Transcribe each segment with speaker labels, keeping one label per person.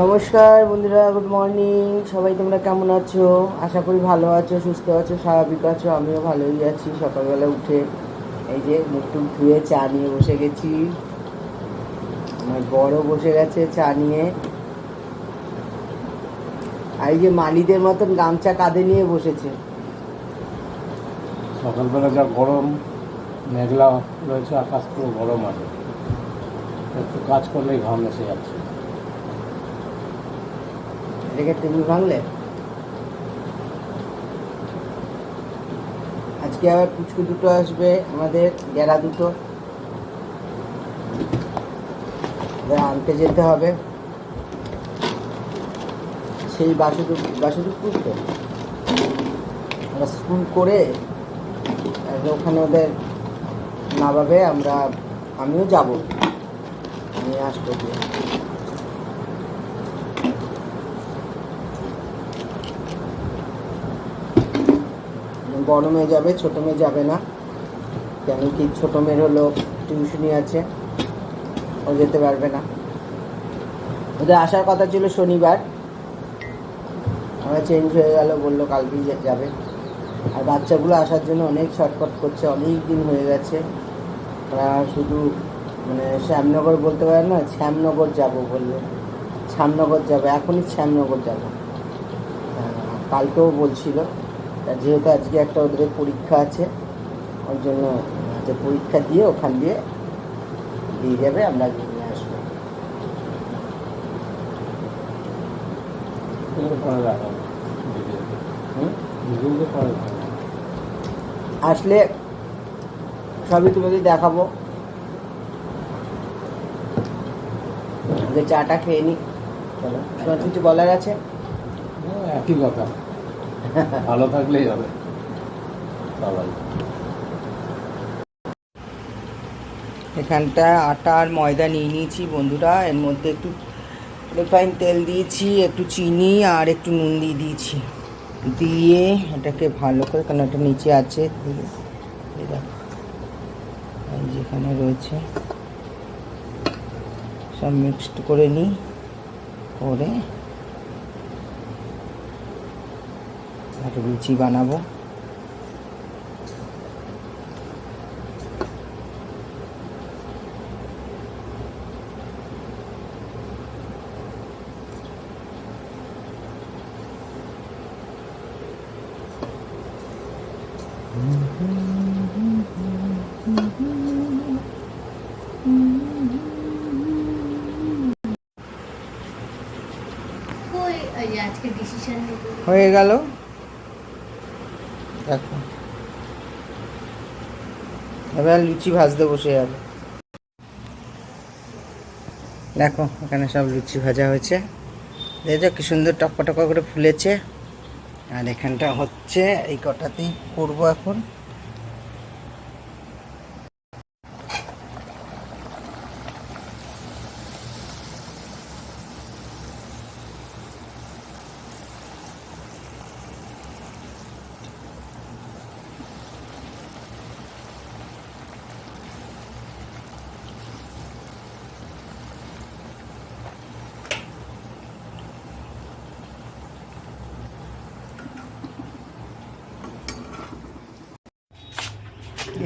Speaker 1: নমস্কার বন্ধুরা good morning সবাই তোমরা কেমন আছো? আশা করি ভালো আছো, সুস্থ আছো, স্বাভাবিক আছো, আমিও ভালোই আছি। সকালবেলা উঠে এই যে মুখ টুক ধুয়ে চা নিয়ে বসে গেছি। আমার বড় বসে গেছে চা নিয়ে। আর এই যে মালিদের মতন গামছা কাঁধে নিয়ে বসেছে।
Speaker 2: সকালবেলা যা গরম, মেঘলা রয়েছে, আকাশ পুরো গরম আছে। একটু কাজ করলেই ঘাম এসে যাচ্ছে।
Speaker 1: এটাকে টেবিল ভাঙলে? আজকে আবার পুচকু দুটো আসবে, আমাদের গেরা দুটো। আনতে যেতে হবে। সেই বাসুদুপ বাসুদুপুর তো? ওরা স্কুল করে ওখানে ওদের নামাবে, আমরা, আমিও যাব। আমি আসব বড় মেয়ে যাবে, ছোট মেয়ে যাবে না। কেন কি ছোট মেয়ের হলো টিউশনি আছে, ও যেতে পারবে না। ওদের আসার কথা ছিল শনিবার। আমার চেঞ্জ হয়ে গেল, বলল কালকেই যাবে। আর বাচ্চাগুলো আসার জন্য অনেক ছটফট করছে, অনেক দিন হয়ে গেছে। ওরা শুধু মানে শ্যামনগর বলতে পারে না, শ্যামনগর যাব বলল। শ্যামনগর যাবে, এখনই শ্যামনগর যাব। কালকেও বলছিল। যেহেতু আজকে একটা ওদের পরীক্ষা আছে ওর জন্য আজকে পরীক্ষা দিয়ে ওখান দিয়ে দিয়ে যাবে আমরা নিয়ে আসব। আসলে সবই তোমাদের দেখাবো। আগে চাটা খেয়ে নি। চলো তোমার কিছু বলার আছে?
Speaker 2: হ্যাঁ, একই কথা। ভালো থাকলেই হবে।
Speaker 1: এখানটা আটা আর ময়দা নিয়ে নিয়েছি বন্ধুরা। এর মধ্যে একটু রিফাইন তেল দিয়েছি, একটু চিনি আর একটু নুন দিয়ে দিয়েছি। দিয়ে এটাকে ভালো করে কারণ এটা নিচে আছে যেখানে রয়েছে। সব মিক্সড করে নিই। করে একটা লুচি বানাবো। হয়ে গেল। দেখো এবার লুচি ভাজতে বসে যাবে দেখো, এখানে সব লুচি ভাজা হয়েছে। দেখো কি সুন্দর টপকা টপকা করে ফুলেছে। আর এখানটা হচ্ছে, এই কটাতেই করব এখন।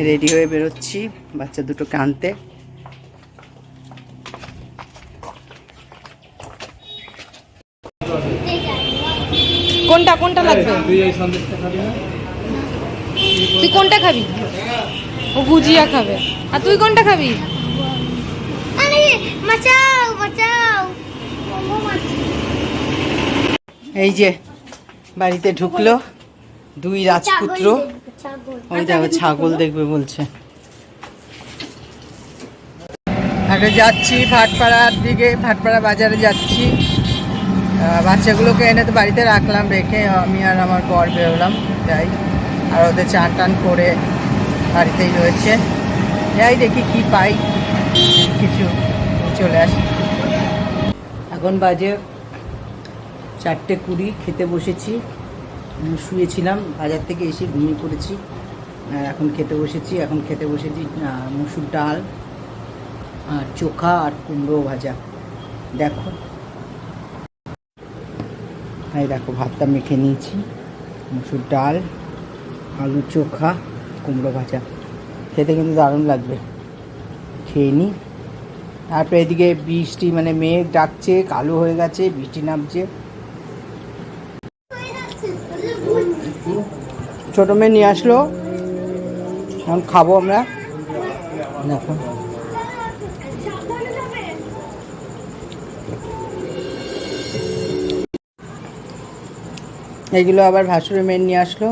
Speaker 1: রেডি হয়ে বেরোচ্ছি বাচ্চা দুটোকে আনতে
Speaker 3: কোনটা কোনটা লাগবে?
Speaker 2: তুই এই সন্দেশটা খাবি না
Speaker 3: তুই কোনটা খাবি? ও গুজিয়া খাবে। আর তুই কোনটা খাবি?
Speaker 4: আরে বাঁচাও বাঁচাও।
Speaker 1: এই যে বাড়িতে ঢুকলো দুই রাজপুত্র। ওই দেখো ছাগল দেখবে বলছে। আগে যাচ্ছি ভাটপাড়ার দিকে ভাটপাড়া বাজারে যাচ্ছি। বাচ্চাগুলোকে এনে তো বাড়িতে রাখলাম রেখে আমি আর আমার বর বেরোলাম যাই। আর ওদের চান টান করে বাড়িতেই রয়েছে। যাই দেখি কি পাই কিছু চলে আসি। এখন বাজে চারটে কুড়ি খেতে বসেছি। শুয়েছিলাম, বাজার থেকে এসে ঘুমিয়ে পড়েছি। এখন খেতে বসেছি, এখন খেতে বসেছি মুসুর ডাল আর চোখা আর কুমড়ো ভাজা। দেখো। এই দেখো, ভাতটা মেখে নিয়েছি, মুসুর ডাল, আলু চোখা, কুমড়ো ভাজা। খেতে কিন্তু দারুণ লাগবে। খেয়ে নিই তারপরে এদিকে বৃষ্টি মানে মেঘ ডাকছে, কালো হয়ে গেছে, বৃষ্টি নামছে। ছোটো মেয়ে নিয়ে আসলো। এখন খাব আমরা। দেখো। এগুলো আবার ভাসুরের মেয়ে নিয়ে আসলো।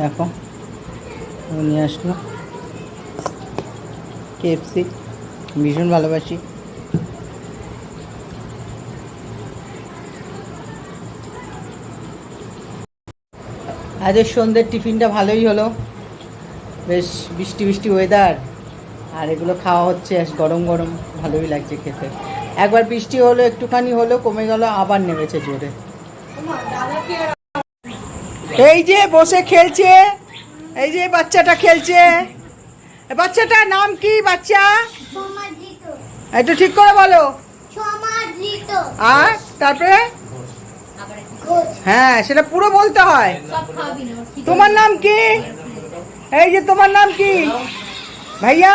Speaker 1: দেখো। নিয়ে আসলো। কেএফসি ভীষণ ভালোবাসি। আজের সন্ধ্যের টিফিনটা ভালোই হলো। বেশ বৃষ্টি বৃষ্টি ওয়েদার আর এগুলো খাওয়া হচ্ছে গরম গরম ভালোই লাগছে খেতে। একবার বৃষ্টি হলো একটুখানি হলো কমে গেল আবার নেমেছে জোরে। এই যে বসে খেলছে এই যে বাচ্চাটা খেলছে। এ বাচ্চাটার নাম কি বাচ্চা? একটু ঠিক করে বলো। আর তারপরে? হ্যাঁ সেটা পুরো বলতে হয়। তোমার নাম কি? এই যে তোমার নাম কি? ভাইয়া?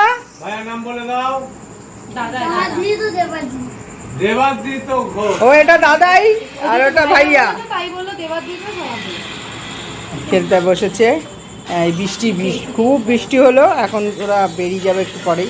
Speaker 2: নাম বলে দাও।
Speaker 1: ও এটা দাদাই আর ওটা ভাইয়া। খেলতে বসেছে। এই বৃষ্টি বৃষ্টি খুব বৃষ্টি হলো এখন ওরা বেরিয়ে যাবে একটু পরেই।